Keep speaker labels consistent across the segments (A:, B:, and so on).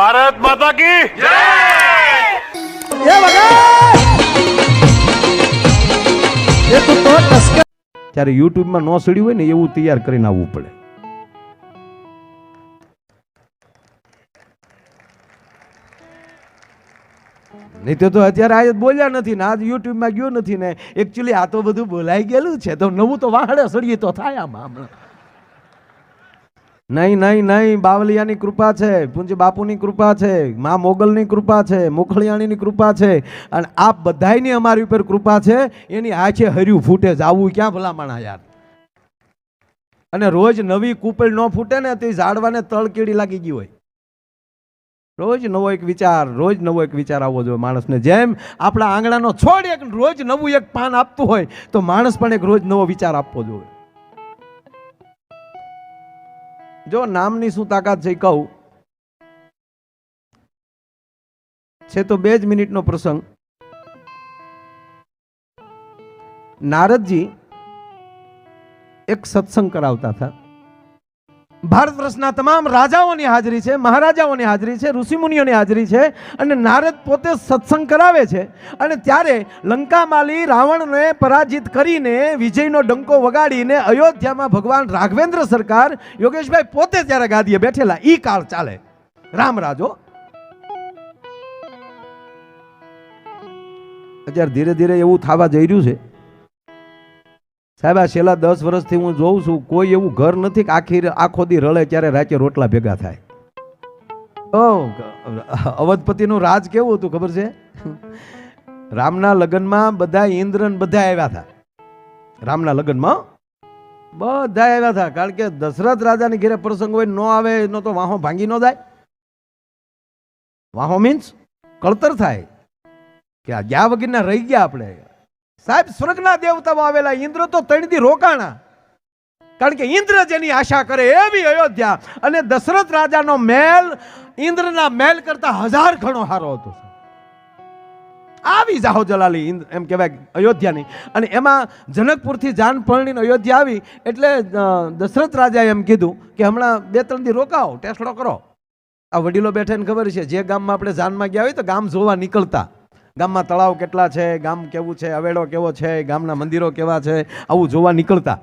A: ભારત માતા કી
B: જય! એ તું તો ટસકા ત્યારે યુટ્યુબમાં નો સડ્યું હોય ને એવું તૈયાર કરીને આવવું પડે. નહીં તો તો અત્યારે આજે બોલ્યા નથી ને આજ યુટ્યુબમાં ગયો નથી ને. એકચ્યુઅલી આ તો બધું બોલાઈ ગયેલું છે. તો નવું તો વાહડે સડીએ તો થાય આમાં હમણાં. નહીં નહીં નહીં, બાવલિયાની કૃપા છે પૂંજ બાપુની કૃપા છે, મા મોગલની કૃપા છે, મોખલિયાણીની કૃપા છે, અને આ બધાયની અમારી ઉપર કૃપા છે, એની આંખે હર્યું ફૂટે જાવું ક્યાં ભલામણા યાર? અને રોજ નવી કૂપળ ન ફૂટે ને, તે ઝાડવાને તળકેડી લાગી ગઈ હોય. રોજ નવો એક વિચાર, રોજ નવો એક વિચાર આવવો જોઈએ માણસને. જેમ આપણા આંગણાનો છોડ એક રોજ નવું એક પાન આપતું હોય, તો માણસ પણ એક રોજ નવો વિચાર આપવો જોઈએ. જો નામની શું તાકાત છે કહું. છે તો બે જ મિનિટનો પ્રસંગ. નારદજી એક સત્સંગ કરાવતા હતા. ભારત વર્ષના તમામ રાજાઓની હાજરી છે, મહારાજાઓની હાજરી છે, ઋષિમુનિઓની હાજરી છે અને નારદ પોતે સત્સંગ કરાવે છે. અને ત્યારે લંકામાલી રાવણને પરાજિત કરીને વિજયનો ડંકો વગાડીને અયોધ્યામાં ભગવાન રાઘવેન્દ્ર સરકાર યોગેશભાઈ પોતે ત્યારે ગાદીએ બેઠેલા. ઈ કાળ ચાલે. રામરાજો અત્યારે ધીરે ધીરે એવું થવા જઈ રહ્યું છે. સાહેબ, આ છેલ્લા દસ વર્ષથી હું જોઉં છું, કોઈ એવું ઘર નથી કે આખી આખો દી રળે ત્યારે રાતે રોટલા ભેગા થાય. ઓ અવધપતિનું રાજ કેવું હતું ખબર છે? રામના લગ્નમાં બધા ઇન્દ્રન બધા આવ્યા હતા. રામના લગ્નમાં બધા આવ્યા હતા, કારણ કે દશરથ રાજાની ઘેરે પ્રસંગ હોય, ન આવે એનો તો વાહો ભાંગી ન જાય. વાહો મીન્સ કળતર થાય. કે આ ગયા વગરના રહી ગયા આપણે. સાહેબ, સ્વર્ગના દેવતાઓ આવેલા ઇન્દ્ર તો તણથી રોકાણા. કારણ કે ઇન્દ્ર જેની આશા કરે એવી અયોધ્યા. અને દશરથ રાજાનો મહેલ ઇન્દ્રના મહેલ કરતા હજાર ઘણો સારો હતો આવી જાહો જલાલી એમ કહેવાય અયોધ્યાની. અને એમાં જનકપુરથી જાનપરણીને અયોધ્યા આવી, એટલે દશરથ રાજાએ એમ કીધું કે હમણાં બે ત્રણ દી રોકાઓ, ટેસ્ટો કરો. આ વડીલો બેઠાને ખબર છે, જે ગામમાં આપણે જાનમાં ગયા હોય તો ગામ જોવા નીકળતા. ગામમાં તળાવ કેટલા છે, ગામ કેવું છે, અવેડો કેવો છે, ગામના મંદિરો કેવા છે, આવું જોવા નીકળતા.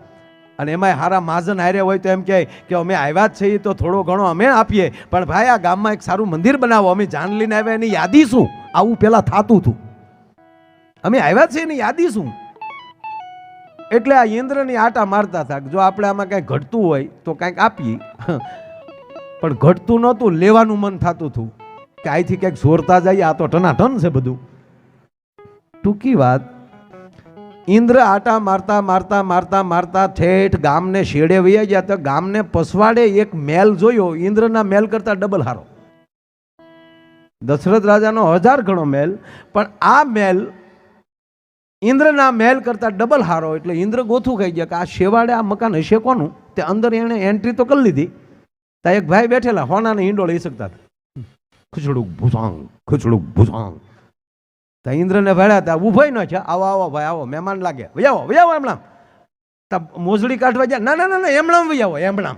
B: અને એમાંય હારા મહાજન હારે હોય તો એમ કહે કે અમે આવ્યા જ છીએ, તો થોડો ઘણો અમે આપીએ. પણ ભાઈ, આ ગામમાં એક સારું મંદિર બનાવો. અમે જાન લઈને આવ્યા, એની યાદી શું? આવું પહેલાં થતું હતું. અમે આવ્યા છીએ, એની યાદી શું? એટલે આ ઇન્દ્રની આટા મારતા હતા જો આપણે આમાં કાંઈ ઘટતું હોય, તો કાંઈક આપીએ. પણ ઘટતું નહોતું, લેવાનું મન થતું હતું. કે અહીંથી ક્યાંક જોરતા જઈએ, આ તો ટનાટન છે બધું. ટૂંકી વાત, ઇન્દ્ર આટા મારતા મારતા મારતા મારતા ઠેઠ ગામને શેડે વૈયા ગયા તો ગામને પસવાડે એક મેલ જોયો, ઇન્દ્રના મેલ કરતા ડબલ હારો. દશરથ રાજાનો હજાર ગણો મેલ, પણ આ મેલ ઇન્દ્રના મેલ કરતા ડબલ હારો એટલે ઇન્દ્ર ગોથું ખાઈ ગયા કે આ શેવાડે આ મકાન હશે કોનું? તે અંદર એણે એન્ટ્રી તો કરી લીધી. ત્યાં એક ભાઈ બેઠેલા, હોનાને હિંડોળ લઈ શકતા હતા. ખુચડું ભૂસાંગ ખુચડું ભૂસાંગ. તા ઇન્દ્રને ભેળ્યા તા ઉભાઈ ન છે આવો આવો ભાઈ, આવો, મહેમાન લાગે. વયાવો વયાવો એમણામ. તા મોજડી કાઢવા જાય ના ના ના ના, એમણામ વયાવો, એમણામ.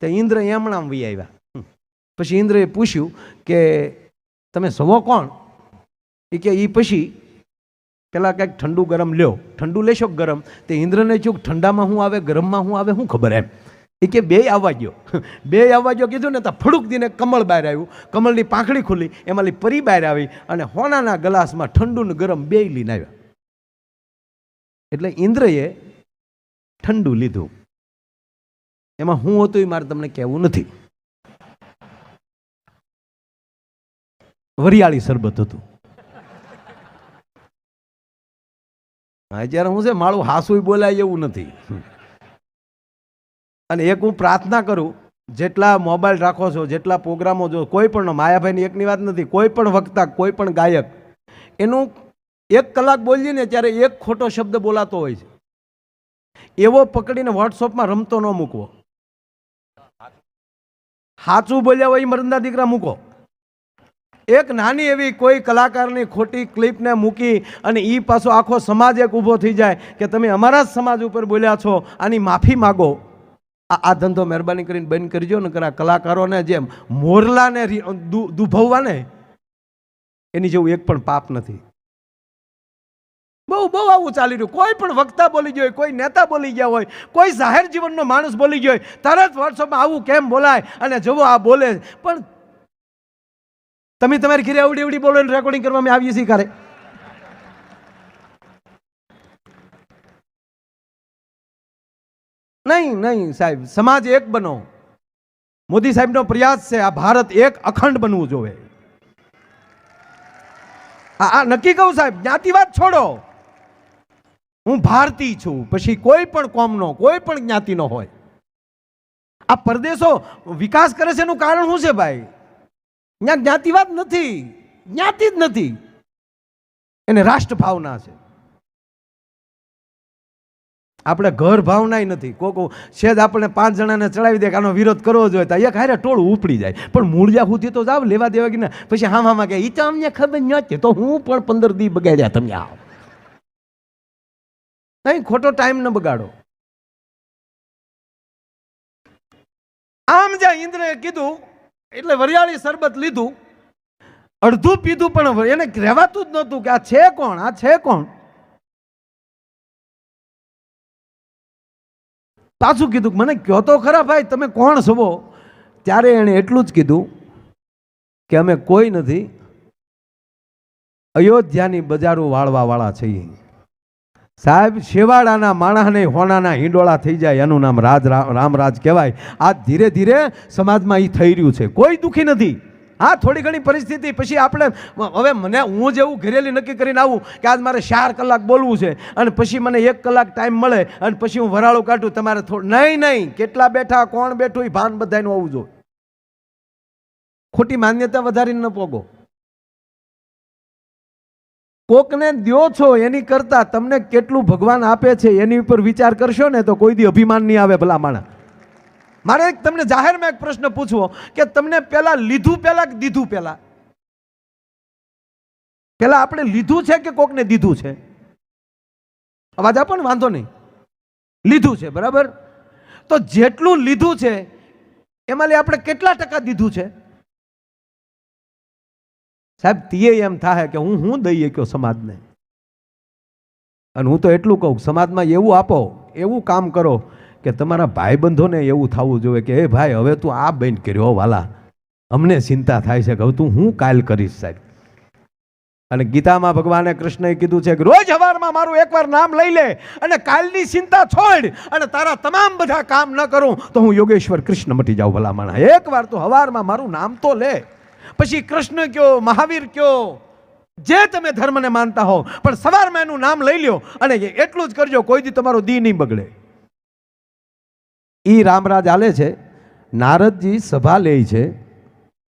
B: તો ઇન્દ્ર એમણામ વહી આવ્યા. પછી ઇન્દ્રએ પૂછ્યું કે તમે સવો કોણ? એ કે એ પછી પેલા કંઈક ઠંડુ ગરમ લ્યો. ઠંડુ લેશો ગરમ? તે ઇન્દ્રને થયું ઠંડામાં હું આવે, ગરમમાં હું આવે શું ખબર એમ. એ કે બે આવવા ગયો બે આવવા ગયો કીધું ને તો ફડુક દીને કમળ બહાર આવ્યું. કમળની પાંખડી ખુલી એમાંથી પરી બહાર આવી અને હોનાના ગ્લાસમાં ઠંડુ ને ગરમ બે લઈને આવ્યા. એટલે ઇન્દ્રએ ઠંડુ લીધું. એમાં હું હતું એ મારે તમને કહેવું નથી. વરિયાળી શરબત હતું. અત્યારે હું છે મારું હાસુય બોલાય એવું નથી. અને એક હું પ્રાર્થના કરું, જેટલા મોબાઈલ રાખો છો, જેટલા પ્રોગ્રામો જો, કોઈ પણ માયાભાઈની એકની વાત નથી, કોઈ પણ વક્તા, કોઈ પણ ગાયક, એનું એક કલાક બોલીએ ને ત્યારે એક ખોટો શબ્દ બોલાતો હોય છે. એવો પકડીને વોટ્સઅપમાં રમતો ન મૂકવો. સાચું બોલ્યા હોય એ મરદના દીકરા મૂકો. એક નાની એવી કોઈ કલાકારની ખોટી ક્લિપને મૂકી અને એ પાછો આખો સમાજ એક ઊભો થઈ જાય કે તમે અમારા જ સમાજ ઉપર બોલ્યા છો, આની માફી માગો. આ ધંધો મહેરબાની કરીને બંધ કરજો ને આ કલાકારોને જેમ મોરલાને દુભવવાને, એની જેવું એક પણ પાપ નથી. બહુ બહુ આવું ચાલી રહ્યું. કોઈ પણ વક્તા બોલી ગયો હોય, કોઈ નેતા બોલી ગયા હોય, કોઈ જાહેર જીવનનો માણસ બોલી ગયો હોય, તરત વોટ્સઅપમાં આવું કેમ બોલાય અને જવો આ બોલે. પણ તમે તમારી ઘરે આવડી એવડી બોલો રેકોર્ડિંગ કરવામાં આવીએ છીએ ક્યારે? નહીં નહીં સાહેબ, સમાજ એક બનો. મોદી સાહેબનો પ્રયાસ છે, આ ભારત એક અખંડ બનવું જોવે. આ નક્કી કહું સાહેબ જ્ઞાતિવાદ છોડો. હું ભારતીય છું, પછી કોઈ પણ કોમનો, કોઈ પણ જ્ઞાતિનો હોય. આ પરદેશો વિકાસ કરે છે એનું કારણ શું છે ભાઈ? ત્યાં જ્ઞાતિવાદ નથી, જ્ઞાતિ જ નથી. એને રાષ્ટ્ર ભાવના છે. આપણે ઘર ભાવનાય નથી. કોકો છેદ આપણે પાંચ જણાને ચડાવી દે કે આનો વિરોધ કરવો જોઈએ તો એક હારે ટોળું ઉપડી જાય. પણ મૂળિયા સુધી તો જાવ, લેવા દેવા કે ના. પછી હા હામાં કે એ તો અમને ખબર નથી તો હું પણ પંદર દી બગાડ્યા તમે આવો. નહીં ખોટો ટાઈમ ન બગાડો. આમ જ્યાં ઇન્દ્રએ કીધું, એટલે વરિયાળી શરબત લીધું, અડધું પીધું પણ એને રહેવાતું જ નહોતું કે આ છે કોણ, આ છે કોણ? પાછું કીધું મને કહો તો ખરા ભાઈ, તમે કોણ છો? ત્યારે એણે એટલું જ કીધું કે અમે કોઈ નથી, અયોધ્યાની બજારો વાળવાવાળા છીએ. સાહેબ શેવાડાના માણાને હોનાના હિંડોળા થઈ જાય, એનું નામ રાજ રામરાજ કહેવાય. આ ધીરે ધીરે સમાજમાં એ થઈ રહ્યું છે. કોઈ દુઃખી નથી. હા, થોડી ઘણી પરિસ્થિતિ. પછી આપણે, હવે મને હું જેવું ઘરેલી નક્કી કરીને આવું કે આજ મારે ચાર કલાક બોલવું છે અને પછી મને એક કલાક ટાઈમ મળે અને પછી હું વરાળું કાઢું, તમારે થોડું, નહીં નહીં, કેટલા બેઠા, કોણ બેઠું એ ભાન બધાનું આવવું જોઈએ. ખોટી માન્યતા વધારીને ન પોગો. કોકને દ્યો છો એની કરતા તમને કેટલું ભગવાન આપે છે એની ઉપર વિચાર કરશો ને તો કોઈ દી અભિમાન નહીં આવે ભલા માણા મારે તમને જાહેરમાં એક પ્રશ્ન પૂછવો કે તમને પહેલાં લીધું પહેલાં કે દીધું પહેલાં પહેલાં આપણે લીધું છે કે કોકને દીધું છે? અવાજ આપો ને, વાંધો નહીં. લીધું છે, બરાબર? તો જેટલું લીધું છે, એમાં આપણે કેટલા ટકા દીધું છે? સાહેબ, તીએ એમ થાય કે હું હું દઈએ કયો સમાજને? અને હું તો એટલું કહું, સમાજમાં એવું આપો, એવું કામ કરો કે તમારા ભાઈબંધોને એવું થવું જોઈએ કે, એ ભાઈ, હવે તું આ બેન કર્યો વાલા. અમને ચિંતા થાય છે કે હવે તું હું કાલ કરીશ, સાહેબ? અને ગીતામાં ભગવાને કૃષ્ણએ કીધું છે કે, રોજ હવારમાં મારું એકવાર નામ લઈ લે અને કાલની ચિંતા છોડ અને તારા તમામ બધા કામ ન કરું તો હું યોગેશ્વર કૃષ્ણ મટી જાઉં, ભલા માણા એકવાર તું હવારમાં મારું નામ તો લે. પછી કૃષ્ણ કયો, મહાવીર કયો, જે તમે ધર્મને માનતા હો, પણ સવારમાં એનું નામ લઈ લ્યો અને એટલું જ કરજો, કોઈ દી તમારો દી નહીં બગડે. ઈ રામરાજ આલે છે, નારદજી સભા લે છે,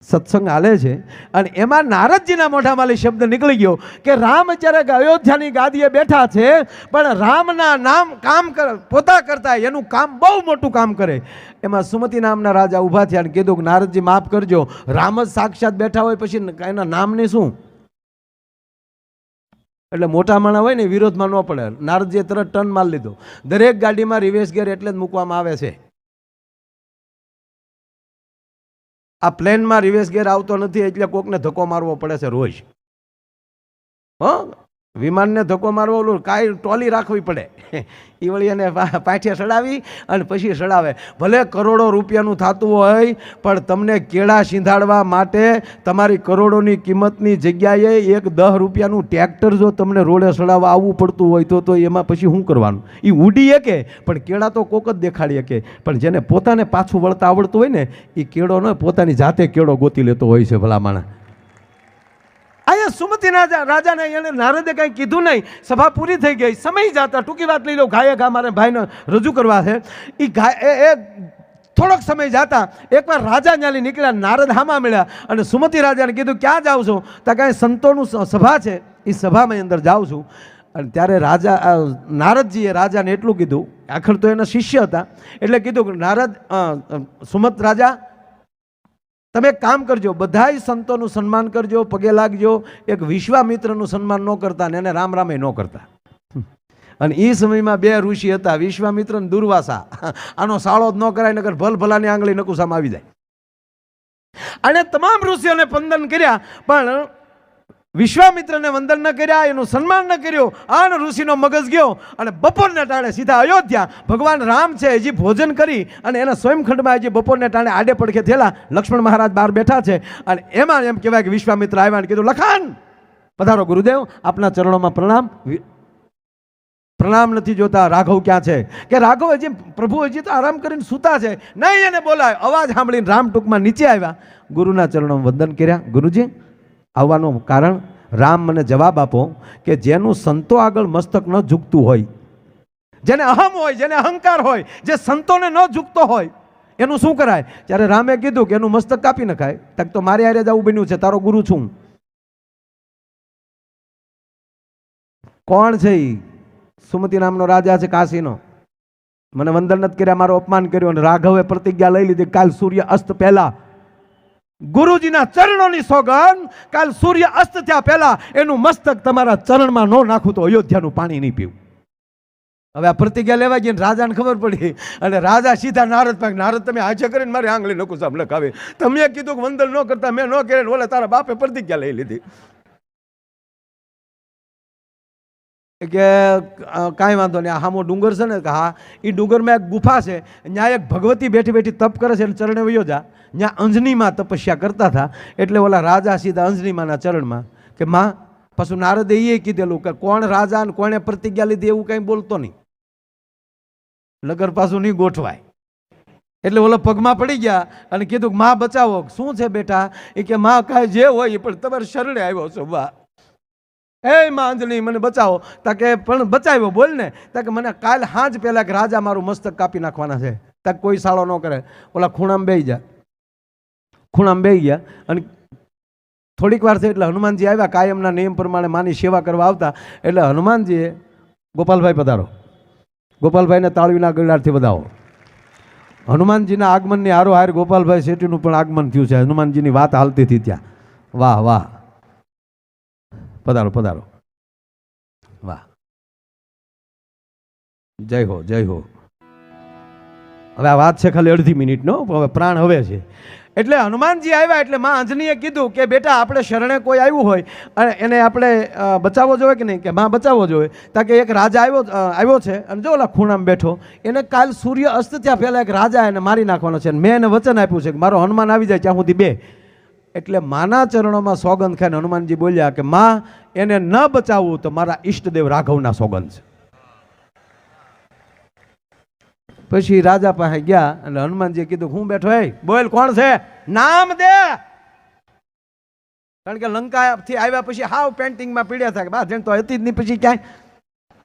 B: સત્સંગ આલે છે, અને એમાં નારદજીના મોઢામાં શબ્દ નીકળી ગયો કે રામ જ્યારે અયોધ્યાની ગાદીએ બેઠા છે, પણ રામના નામ કામ કર પોતા કરતા એનું કામ બહુ મોટું કામ કરે. એમાં સુમતિ નામના રાજા ઊભા થયા અને કીધું કે નારદજી માફ કરજો, રામ જ સાક્ષાત બેઠા હોય, પછી એના નામને શું? એટલે મોટા માણા હોય ને વિરોધમાં ન પડે. નારદજીએ તરત ટર્ન માર લીધો. દરેક ગાડીમાં રિવેશ ગેર એટલે જ મૂકવામાં આવે છે. આ પ્લેનમાં રિવેશ ગેર આવતો નથી એટલે કોકને ધક્કો મારવો પડે છે રોજ. હ? વિમાનને ધક્કો મારવો ઓલું કાંઈ ટોલી રાખવી પડે. એ વળી એને પાઠે સડાવી અને પછી સડાવે. ભલે કરોડો રૂપિયાનું થતું હોય, પણ તમને કેળા સિંધાડવા માટે તમારી કરોડોની કિંમતની જગ્યાએ એક દહ રૂપિયાનું ટ્રેક્ટર જો તમને રોડે સડાવવા આવવું પડતું હોય તો તો એમાં પછી શું કરવાનું? એ ઉડી શકે પણ કેળા તો કોક જ દેખાડી શકે પણ જેને પોતાને પાછું વળતા આવડતું હોય ને એ કેળો ન પોતાની જાતે કેળો ગોતી લેતો હોય છે ભલા માણસ. અહીંયા સુમતી રાજા રાજાને એને નારદે કંઈ કીધું નહીં. સભા પૂરી થઈ ગઈ. સમય જતા ટૂંકી વાત લઈ લો. ગાયે ઘા મારે ભાઈને રજૂ કરવા છે. એ ગાય એ થોડોક સમય જતા એકવાર રાજા ન્યાલી નીકળ્યા, નારદ હામાં મળ્યા અને સુમતી રાજાને કીધું, ક્યાં જાઉં છો? તો કાંઈ સંતોનું સભા છે. એ સભામાં અંદર જાઉં છું. અને ત્યારે રાજા નારદજીએ રાજાને એટલું કીધું. આખર તો એના શિષ્ય હતા. એટલે કીધું કે, નારદ સુમત રાજા તમે કામ કરજો, બધાય સંતોનું સન્માન કરજો, પગે લાગજો, એક વિશ્વામિત્રનું સન્માન ન કરતા ને એને રામ રામે ન કરતા. અને એ સમયમાં બે ઋષિ હતા, વિશ્વામિત્ર અને દુર્વાસા. આનો સાળો જ ન કરાય નગર ભલ ભલાની આંગળી નકુસામાં આવી જાય. અને તમામ ઋષિઓને વંદન કર્યા, પણ વિશ્વામિત્રને વંદન ન કર્યા, એનું સન્માન ન કર્યું, આન ઋષિનો મગજ ગયો અને બપોરને ટાણે સીધા અયોધ્યા ભગવાન રામ છે, હજી ભોજન કરી અને એના સ્વયંખંડમાં હજી બપોરને ટાણે આડે પડખે થયેલા લક્ષ્મણ મહારાજ બહાર બેઠા છે. અને એમાં એમ કહેવાય કે વિશ્વામિત્ર આવ્યા અને કીધું લખાણ પધારો ગુરુદેવ, આપના ચરણોમાં પ્રણામ. પ્રણામ નથી જોતા રાઘવ ક્યાં છે? કે રાઘવ હજી પ્રભુ હજી તો આરામ કરીને સૂતા છે. નહીં એને બોલાય. અવાજ સાંભળીને રામ ટૂંકમાં નીચે આવ્યા. ગુરુના ચરણો વંદન કર્યા. ગુરુજી આવવાનું કારણ રામ મને જવાબ આપો કે જેનું સંતો આગળ મસ્તક ન ઝૂકતું હોય, જેને અહમ હોય, જેને અહંકાર હોય, જે સંતોને ન ઝૂકતો હોય, એનું શું કરાય? ત્યારે રામે કીધું કે એનું મસ્તક કાપી નખાય. તક તો મારે હારે જવું બન્યું છે, તારો ગુરુ છું. કોણ છે એ સુમતિ નામનો રાજા છે કાશીનો. મને વંદન નથી કર્યા, મારો અપમાન કર્યું અને રાઘવે પ્રતિજ્ઞા લઈ લીધી કાલ સૂર્ય અસ્ત પહેલા ગુરુજીના ચરણોની સોગન કાલ સૂર્ય અસ્ત થયા પહેલા એનું મસ્તક તમારા ચરણમાં ન નાખું તો અયોધ્યાનું પાણી નહીં પીવું. હવે આ પ્રતિજ્ઞા લેવા ગઈ રાજાને ખબર પડી. અને રાજા સીધા નારદ પાસે, નારદ, તમે હાજર કરીને મારી આંગળી નકુ સાહેબ લખાવે. તમે કીધું કે વંદન ન કરતા, મેં ન કરે ઓલે તારા બાપે પ્રતિજ્ઞા લઈ લીધી. કે કાંઈ વાંધો નહીં હામો ડુંગર છે ને, કે હા એ ડુંગરમાં એક ગુફા છે ત્યાં એક ભગવતી બેઠી બેઠી તપ કરે છે એટલે ચરણે વયો જા. ત્યાં અંજનીમાં તપસ્યા કરતા હતા, એટલે ઓલા રાજા સીધા અંજનીમાના ચરણમાં કે, માં, પાછું નારદે એ કીધેલું કે, કોણ રાજા ને કોણે પ્રતિજ્ઞા લીધી એવું કંઈ બોલતો નહીં. લગર પાછું નહીં ગોઠવાય. એટલે ઓલા પગમાં પડી ગયા અને કીધું કે, માં, બચાવો. શું છે બેટા? એ કે, માં, કાંઈ જે હોય એ પણ તમારે શરણે આવ્યો છો બા એ માંજણી મને બચાવો. તાકે પણ બચાવ્યો, બોલ ને. તાકે મને કાલ હાજ પહેલા કે રાજા મારું મસ્તક કાપી નાખવાના છે. તાકે કોઈ સાળો ન કરે. ઓલા ખૂણામાં બેહી જા. ખૂણામાં બેહી ગયા અને થોડીક વાર થઈ એટલે હનુમાનજી આવ્યા. કાયમના નિયમ પ્રમાણે માની સેવા કરવા આવતા. એટલે હનુમાનજીએ ગોપાલભાઈ પધારો. ગોપાલભાઈને તાળવીના ગળાથી બધાવો હનુમાનજીના આગમનની હારો હાર ગોપાલભાઈ શેઠીનું પણ આગમન થયું છે. હનુમાનજીની વાત હાલતી હતી ત્યાં. વાહ વાહ. પધારો પધારો. વાહ. જય હો જય હો. હવે આ વાત છે ખાલી અડધી મિનિટનો પ્રાણ હવે છે. એટલે હનુમાનજી આવ્યા એટલે માં અંજનીએ કીધું કે બેટા આપણે શરણે કોઈ આવ્યું હોય, અને એને આપણે બચાવવો જોઈએ કે નહીં? કે માં બચાવવો જોઈએ? તાકે એક રાજા આવ્યો આવ્યો છે, અને જો ઓલા ખૂણામાં બેઠો, એને કાલ સૂર્ય અસ્ત થયા પહેલાં એક રાજા એને મારી નાખવાનો છે, અને મેં એને વચન આપ્યું છે કે મારો હનુમાન આવી જાય ત્યાં સુધી બે. એટલે માના ચરણોમાં સોગંદ ખાઈને હનુમાનજી બોલ્યા કે, માં, એને ન બચાવવું તો મારા ઈષ્ટદેવ રાઘવના સોગંદ છે. પછી રાજા પાસે ગયા અને હનુમાનજીએ કીધું, હું બેઠો, હે, બોલ, કોણ છે? નામ દે. કારણ કે લંકાથી આવ્યા પછી હાવ પેન્ટિંગમાં પીડ્યા થાય બા જેમ તો હતી જ નહીં, પછી ક્યાંય?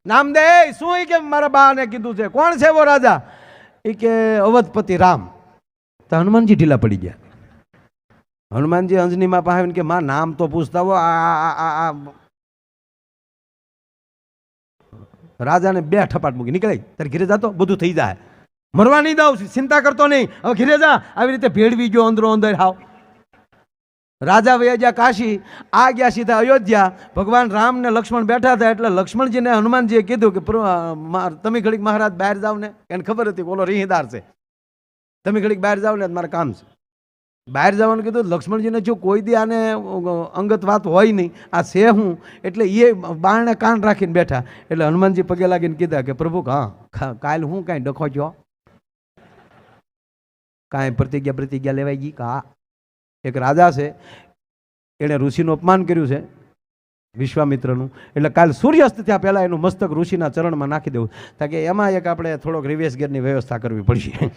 B: નામ દે શું કે મારા બાને કીધું છે? કોણ છે એવો રાજા? એ કે, અવધપતિ રામ. તો હનુમાનજી ઢીલા પડી ગયા. હનુમાનજી અંજનીમાં પાસે કે, માં, નામ તો પૂછતા હો, આ રાજાને બે ઠપાટ મૂકી, નીકળે, તારે ઘરે જતો બધું થઈ જાય. મરવા નહીં દઉં, ચિંતા કરતો નહીં. હવે ઘરે જા, આવી રીતે ભેળવી ગયો અંદરો અંદર, હાવ. રાજા વયા ગયા કાશી, આ ગયા સીધા અયોધ્યા. ભગવાન રામ ને લક્ષ્મણ બેઠા હતા, એટલે લક્ષ્મણજીને હનુમાનજીએ કીધું કે તમે ઘડીક મહારાજ બહાર જાવ ને એને ખબર હતી બોલો ઓલો છે. તમે ઘડીક બહાર જાવ ને મારે કામ છે. બહાર જવાનું કીધું, લક્ષ્મણજીને જો કોઈ દી આને અંગત વાત હોય નહીં, આ છે હું, એટલે એ બારણે કાન રાખીને બેઠા. એટલે હનુમાનજી પગે લાગીને કીધા કે, પ્રભુ, હા કાલ હું કાંઈ ડખો જો કાંઈ પ્રતિજ્ઞા પ્રતિજ્ઞા લેવાઈ ગઈ? કા એક રાજા છે, એણે ઋષિનું અપમાન કર્યું છે, વિશ્વામિત્રનું. એટલે કાલ સૂર્યાસ્ત થયા પહેલાં એનું મસ્તક ઋષિના ચરણમાં નાખી દેવું. તાકે એમાં એક આપણે થોડોક રિવેશ ગેરની વ્યવસ્થા કરવી પડશે.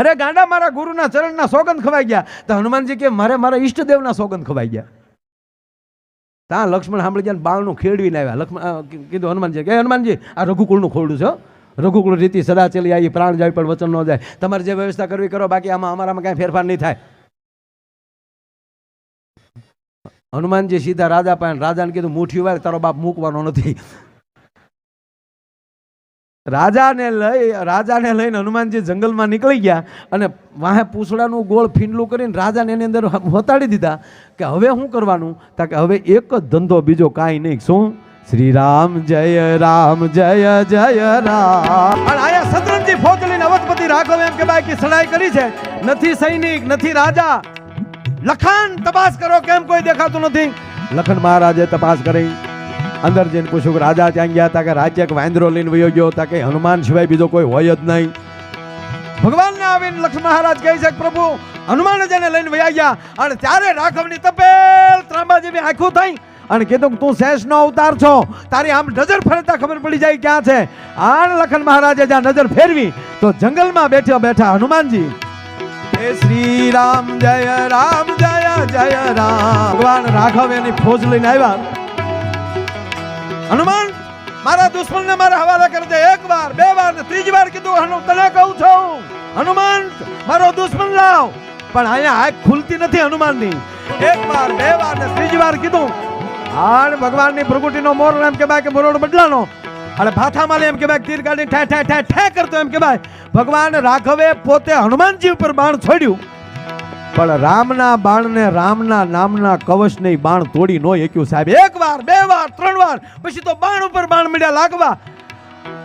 B: અરે ગાંડા મારા ગુરુના ચરણના સોગંદ ખવાઈ ગયા. તો હનુમાનજી કે, મારે મારા ઈષ્ટદેવના સોગંદ ખવાઈ ગયા. ત્યાં લક્ષ્મણ સાંભળી ગયા બાળનું ખેડવીને આવ્યા. લક્ષ્મણ કીધું હનુમાનજી કે હનુમાનજી, આ રઘુકુળનું ખોરડું છે રઘુકુળ રીતિ સદા ચલી આવી, પ્રાણ જાય પણ વચન ન જાય. તમારે જે વ્યવસ્થા કરવી કરો, બાકી આમાં અમારામાં કાંઈ ફેરફાર નહીં થાય. હનુમાનજી સીધા રાજા પાસે, રાજાને કીધું મુઠ્યું વાર તારો બાપ મૂકવાનો નથી. રાજાને લઈ, રાજાને લઈને હનુમાનજી જંગલમાં નીકળી ગયા અને વાહે પૂછડાનું ગોળ ફીંડલું કરીને રાજાને એની અંદર વતાડી દીધા કે હવે શું કરવાનું? તા કે હવે એક જ ધંધો, બીજો કાંઈ નહીં. શું? શ્રી રામ જય રામ, જય જય રામ. અને આયા શત્રુંજી ફોતલીને અવધપતિ રાઘવ એમ કે બાકી સડાઈ કરી છે. નથી સૈનિક, નથી રાજા. લખન તપાસ કરો, કેમ કોઈ દેખાતું નથી? લખન મહારાજે તપાસ કરી. અંદર જઈને પૂછ્યું કે રાજા ત્યાં ગયા હતા કે રાજ્ય વાંદરો લઈને વયો ગયો હતા કે હનુમાન સિવાય બીજો કોઈ હોય જ નહીં. ભગવાનને આવીને લક્ષ્મણ મહારાજ કહે છે પ્રભુ, હનુમાન જેને લઈને વયા ગયા અને ત્યારે રાઘવની તપેલ ત્રાંબા જેવી આંખું થઈ અને કીધું તું શેષનો અવતાર છો, તારી આમ નજર ફરતા ખબર પડી જાય ક્યાં છે. આણ લખન મહારાજે જ્યાં નજર ફેરવી, તો જંગલમાં બેઠા બેઠા હનુમાનજી શ્રી રામ જય રામ, જય જય રામ. ભગવાન રાઘવ એની ફોજ લઈને આવ્યા. હનુમાન, મારા દુશ્મનને મારા હવાલે કરી દે. એક વાર, બે વાર ને ત્રીજી વાર કીધું હનુ તને કહું છું. હનુમાન, મારો દુશ્મન લાવ. પણ અહીંયા આંખ ખુલતી નથી હનુમાનની. એક વાર, બે વાર ને ત્રીજી વાર કીધું આણ ભગવાનની પ્રગુટીનો મોર એમ કે ભાઈ કે મોરડ બદલાનો. અને ભાથામાં એમ કે ભાઈ તીર કાઢી ઠે ઠે ઠે ઠે કરતો એમ કે ભાઈ ભગવાન રાઘવે પોતે હનુમાનજી ઉપર બાણ છોડ્યું. પણ રામના બાણને રામના નામના કવચ ને બાણ તોડી નો એક્યું સાહેબ. એક વાર, બે વાર, ત્રણ વાર, પછી તો બાણ ઉપર બાણ મળ્યા લાગવા.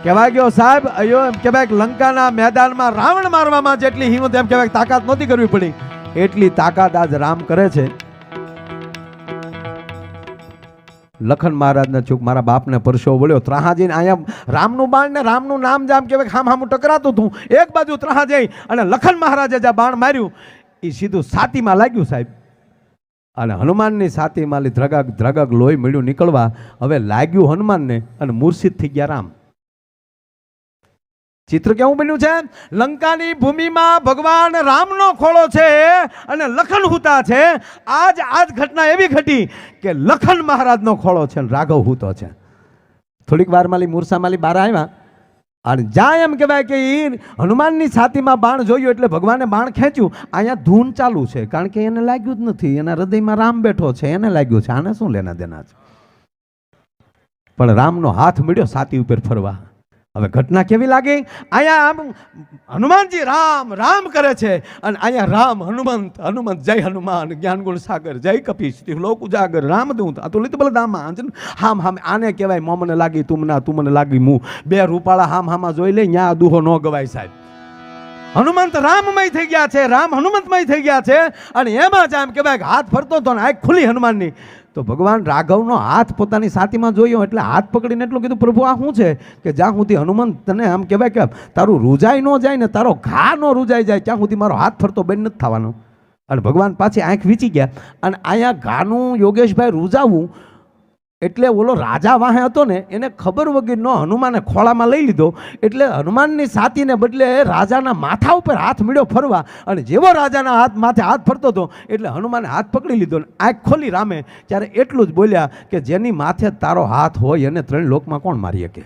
B: કહેવાય ગયો સાહેબ, અયો એમ કહેવાય લંકાના મેદાનમાં રાવણ મારવામાં જેટલી હિંમત, એમ કહેવાય તાકાત નહોતી કરવી પડી. એટલી તાકાત આજ રામ કરે છે. લખન મહારાજને ચૂક મારા બાપને પરસો વળ્યો. ત્રાહાજીને અહીંયા રામનું બાણ ને રામનું નામ જામ કહેવાય હામ હામું ટકરાતું હતું. એક બાજુ ત્રાહાજી અને લખન મહારાજે જ્યાં બાણ માર્યું એ સીધું સાતીમાં લાગ્યું સાહેબ. અને હનુમાનની છાતીમાં ધ્રગક ધ્રગક લોહી મળ્યું નીકળવા. હવે લાગ્યું હનુમાનને અને મૂર્છિત થઈ ગયા રામ. ચિત્ર કેવું બન્યું છે? લંકાની ભૂમિમાં ભગવાન રામનો ખોળો છે અને લખન હુતા છે. આજ આજ ઘટના એવી ઘટી કે લખન મહારાજનો ખોળો છે અને રાઘવ હુતો છે. થોડીક વાર માલી મૂર્છા માલી બહાર આવ્યા અને જ્યાં એમ કહેવાય કે એ હનુમાનની છાતીમાં બાણ જોયું એટલે ભગવાને બાણ ખેંચ્યું, અહીંયા ધૂન ચાલુ છે. કારણ કે એને લાગ્યું જ નથી. એના હૃદયમાં રામ બેઠો છે. એને લાગ્યું છે. આને શું લેના દેના છે? પણ રામનો હાથ મળ્યો છાતી ઉપર ફરવા. હવે ઘટના કેવી લાગી? અહીંયા આમ હનુમાનજી રામ રામ કરે છે. અને અહીંયા રામ, હનુમંત હનુમંત, જય હનુમાન, જ્ઞાનગુણ સાગર, જય કપીશ લોક ઉજાગર, રામદૂત, આ તો લીત બલદામા અંજન હામ હામ, આને કહેવાય, મો મને લાગી તુમના તુમને લાગી મું. બે રૂપાળા હામ, હામાં જોઈ લે, ન્યા દુહો ન ગવાય સાહેબ. હનુમંત રામમય થઈ ગયા છે, રામ હનુમંતમય થઈ ગયા છે. અને એમાં જ આમ કહેવાય કે હાથ ફરતો હતો ને, આંખ ખુલી હનુમાનની. તો ભગવાન રાઘવનો હાથ પોતાની સાતીમાં જોયો એટલે હાથ પકડીને એટલું કીધું, પ્રભુ, આ શું છે? કે જ્યાં સુધી હનુમાન તને આમ કહેવાય કે તારું રૂજાઈ ન જાય ને તારો ઘા ન રૂજાઈ જાય, ત્યાં સુધી મારો હાથ ફરતો બેન નથી થવાનો. અને ભગવાન પાછી આંખ વીચી ગયા અને અહીંયા ઘાનું યોગેશભાઈ રૂજાવું એટલે ઓલો રાજા વાહે હતો ને, એને ખબર વગરનો હનુમાને ખોળામાં લઈ લીધો. એટલે હનુમાનની સાતીને બદલે રાજાના માથા ઉપર હાથ મળ્યો ફરવા અને જેવો રાજાના હાથ માથે હાથ ફરતો હતો, એટલે હનુમાને હાથ પકડી લીધો ને આંખ ખોલી રામે ત્યારે એટલું જ બોલ્યા કે જેની માથે તારો હાથ હોય એને ત્રણ લોકમાં કોણ મારી શકે?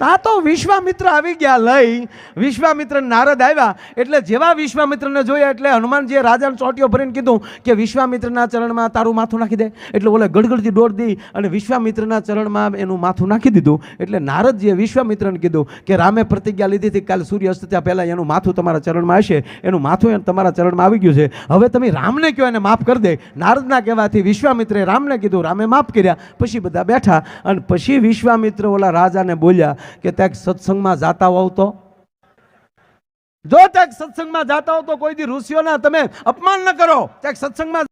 B: તા તો વિશ્વામિત્ર આવી ગયા લઈ. વિશ્વામિત્ર નારદ આવ્યા. એટલે જેવા વિશ્વામિત્રને જોયા એટલે હનુમાનજીએ રાજાને ચોટીઓ ભરીને કીધું કે વિશ્વામિત્રના ચરણમાં તારું માથું નાખી દે. એટલે ઓલે ગડગડથી દોડ દી અને વિશ્વામિત્રના ચરણમાં એનું માથું નાખી દીધું. એટલે નારદજીએ વિશ્વામિત્રને કીધું કે રામે પ્રતિજ્ઞા લીધી હતી કાલે સૂર્ય અસ્ત ત્યાં પહેલાં એનું માથું તમારા ચરણમાં હશે. એનું માથું તમારા ચરણમાં આવી ગયું છે. હવે તમે રામને કહો એને માફ કરી દે. નારદના કહેવાથી વિશ્વામિત્રે રામને કીધું. રામે માફ કર્યા. પછી બધા બેઠા અને પછી વિશ્વામિત્ર ઓલા રાજાને બોલ્યા કે ત્યાં સત્સંગમાં જાતા હોવ તો? જો ત્યાં સત્સંગમાં જાતા હો તો કોઈ દી ઋષિઓના તમે અપમાન ન કરો. ત્યાં સત્સંગમાં